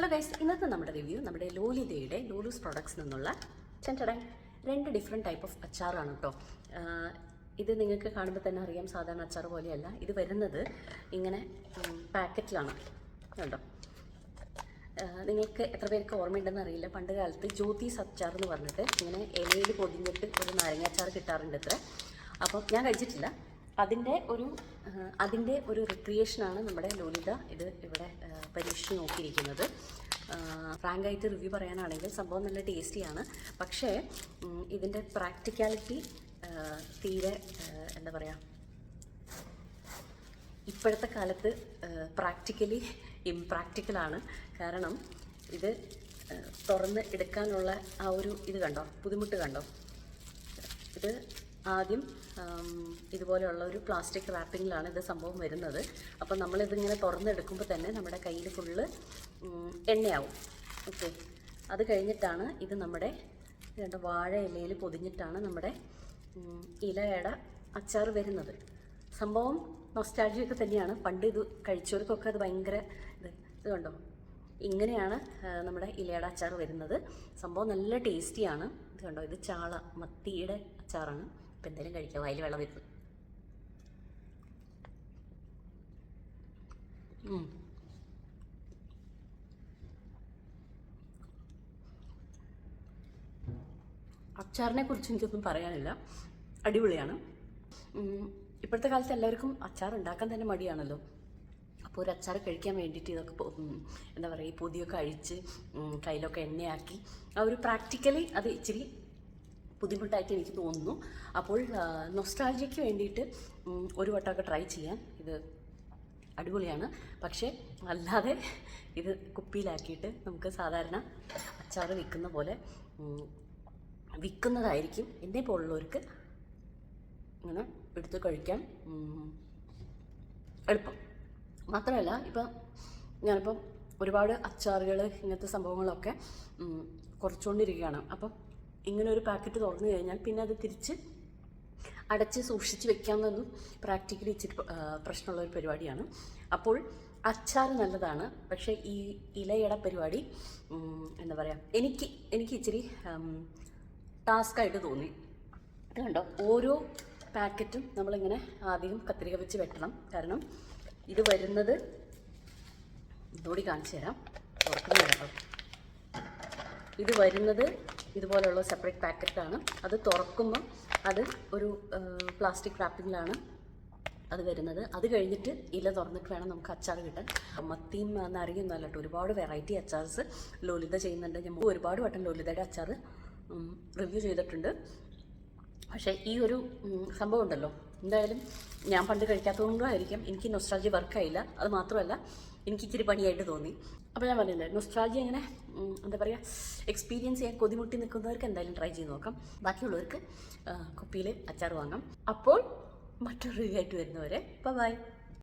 Hello guys ഇന്നത്തെ നമ്മുടെ review നമ്മുടെ ലോലിതയുടെ ലോലൂസ് പ്രോഡക്ട്സ് നിന്നുള്ള ചെന്റടൻ രണ്ട് ഡിഫറെന്റ് ടൈപ്പ് ഓഫ് അച്ചാറാണ് കേട്ടോ ഇത് നിങ്ങൾക്ക് കാണുമ്പോൾ തന്നെ അറിയാം സാധാരണ അച്ചാർ പോലെയല്ല. ഇത് വരുന്നത് ഇങ്ങനെ പാക്കറ്റിലാണ്. കേട്ടോ നിങ്ങൾക്ക് എത്ര പേർക്ക് ഓർമ്മയുണ്ടെന്ന് അറിയില്ല. പണ്ട് കാലത്ത് ജ്യോതിസ് അച്ചാർ എന്ന് പറഞ്ഞിട്ട് ഇങ്ങനെ ഇലയിൽ പൊതിഞ്ഞിട്ട് ഒരു നാരങ്ങ അച്ചാർ കിട്ടാറുണ്ട് ഇത്ര. അപ്പം ഞാൻ കഴിച്ചിട്ടില്ല. അതിന്റെ ഒരു അതിന്റെ ഒരു റിക്രിയേഷനാണ് നമ്മുടെ ലോലിത ഇത് ഇവിടെ പരീക്ഷിച്ച് നോക്കിയിരിക്കുന്നത്. ഫ്രാങ്കായിട്ട് റിവ്യൂ പറയാനാണെങ്കിൽ സംഭവം നല്ല ടേസ്റ്റിയാണ് പക്ഷേ ഇതിന്റെ പ്രാക്ടിക്കാലിറ്റി തീരെ എന്താ പറയുക ഇപ്പോഴത്തെ കാലത്ത് പ്രാക്ടിക്കലി ഇംപ്രാക്ടിക്കലാണ് കാരണം ഇത് തുറന്ന് എടുക്കാനുള്ള ആ ഒരു ഇത് കണ്ടോ? ബുദ്ധിമുട്ട് കണ്ടോ? ഇത് ആദ്യം ഇതുപോലെയുള്ള ഒരു പ്ലാസ്റ്റിക് റാപ്പിങ്ങിലാണ് ഇത് സംഭവം വരുന്നത്. അപ്പോൾ നമ്മളിതിങ്ങനെ തുറന്നെടുക്കുമ്പോൾ തന്നെ നമ്മുടെ കയ്യിൽ ഫുള്ള് എണ്ണയാവും. ഓക്കെ അത് കഴിഞ്ഞിട്ടാണ് ഇത് നമ്മുടെ രണ്ട് വാഴ ഇലയിൽ പൊതിഞ്ഞിട്ടാണ് നമ്മുടെ ഇലയട അച്ചാർ വരുന്നത്. സംഭവം നൊസ്റ്റാൾജിയൊക്കെ തന്നെയാണ്. പണ്ട് ഇത് കഴിച്ചവർക്കൊക്കെ അത് ഭയങ്കര ഇത് ഇത് കണ്ടോ? ഇങ്ങനെയാണ് നമ്മുടെ ഇലയുടെ അച്ചാർ വരുന്നത്. സംഭവം നല്ല ടേസ്റ്റിയാണ് ഇത് കണ്ടോ? ഇത് ചാള മത്തിയുടെ അച്ചാറാണ്. ഇപ്പം എന്തായാലും കഴിക്കാം. വായിൽ വെള്ളം വരുന്നു. അച്ചാറിനെ കുറിച്ച് എനിക്കൊന്നും പറയാനില്ല. അടിപൊളിയാണ്. ഇപ്പോഴത്തെ കാലത്ത് എല്ലാവർക്കും അച്ചാർ ഉണ്ടാക്കാൻ തന്നെ മടിയാണല്ലോ. അപ്പോൾ ഒരു അച്ചാർ കഴിക്കാൻ വേണ്ടിയിട്ട് ഇതൊക്കെ എന്താ പറയുക ഈ പൊതിയൊക്കെ അഴിച്ച് കയ്യിലൊക്കെ എണ്ണയാക്കി ആ ഒരു പ്രാക്ടിക്കലി അത് ഇച്ചിരി ബുദ്ധിമുട്ടായിട്ട് എനിക്ക് തോന്നുന്നു. അപ്പോൾ നൊസ്റ്റാൾജിയയ്ക്ക് വേണ്ടിയിട്ട് ഒരു വട്ടമൊക്കെ ട്രൈ ചെയ്യാൻ ഇത് അടിപൊളിയാണ്. പക്ഷേ അല്ലാതെ ഇത് കുപ്പിയിലാക്കിയിട്ട് നമുക്ക് സാധാരണ അച്ചാർ വിൽക്കുന്ന പോലെ വിൽക്കുന്നതായിരിക്കും. എന്നെ പോലുള്ളവർക്ക് ഇങ്ങനെ എടുത്ത് കഴിക്കാൻ എളുപ്പം. മാത്രമല്ല ഇപ്പം ഞാനിപ്പം ഒരുപാട് അച്ചാറുകൾ ഇങ്ങനത്തെ സംഭവങ്ങളൊക്കെ കുറച്ചുകൊണ്ടിരിക്കുകയാണ്. അപ്പം ഇങ്ങനെ ഒരു പാക്കറ്റ് തുറന്നു കഴിഞ്ഞാൽ പിന്നെ അത് തിരിച്ച് അടച്ച് സൂക്ഷിച്ച് വെക്കാമെന്നൊന്നും പ്രാക്ടിക്കലി ഇച്ചിരി പ്രശ്നമുള്ള ഒരു പരിപാടിയാണ്. അപ്പോൾ അച്ചാർ നല്ലതാണ്. പക്ഷേ ഈ ഇലയട പരിപാടി എന്താ പറയുക എനിക്ക് എനിക്ക് ഇച്ചിരി ടാസ്ക്കായിട്ട് തോന്നി. കണ്ടോ? ഓരോ പാക്കറ്റും നമ്മളിങ്ങനെ ആദ്യം കത്രിക വെച്ച് വെട്ടണം. കാരണം ഇത് വരുന്നത് ഇതോടി കാണിച്ചു തരാം. ഇത് വരുന്നത് ഇതുപോലുള്ള സെപ്പറേറ്റ് പാക്കറ്റാണ് അത് തുറക്കുമ്പോൾ അത് ഒരു പ്ലാസ്റ്റിക് റാപ്പിങ്ങിലാണ് അത് വരുന്നത്. അത് കഴിഞ്ഞിട്ട് ഇല തുറന്നിട്ട് വേണം നമുക്ക് അച്ചാർ കിട്ടാൻ. മത്തിയും നാരങ്ങയൊന്നും അല്ലട്ടോ ഒരുപാട് വെറൈറ്റി അച്ചാർസ് ലോലിത ചെയ്യുന്നുണ്ട്. ഞാൻ ഒരുപാട് വട്ടം ലോലിതയുടെ അച്ചാർ റിവ്യൂ ചെയ്തിട്ടുണ്ട്. പക്ഷേ ഈ ഒരു സംഭവം ഉണ്ടല്ലോ. എന്തായാലും ഞാൻ പണ്ട് കഴിക്കാത്തതുകൊണ്ടായിരിക്കും. എനിക്ക് നൊസ്റ്റാൾജി വർക്കായില്ല അത് മാത്രമല്ല എനിക്ക് ഇച്ചിരി പണിയായിട്ട് തോന്നി. അപ്പോൾ ഞാൻ പറഞ്ഞില്ലേ നൊസ്ട്രാജി അങ്ങനെ എന്താ പറയുക എക്സ്പീരിയൻസ് ചെയ്യാൻ കൊതിമുട്ടി നിൽക്കുന്നവർക്ക് എന്തായാലും ട്രൈ ചെയ്ത് നോക്കാം. ബാക്കിയുള്ളവർക്ക് കുപ്പിയിൽ അച്ചാർ വാങ്ങാം. അപ്പോൾ മറ്റൊരു റിവ്യൂ ആയിട്ട് വരുന്നവരെ ബൈ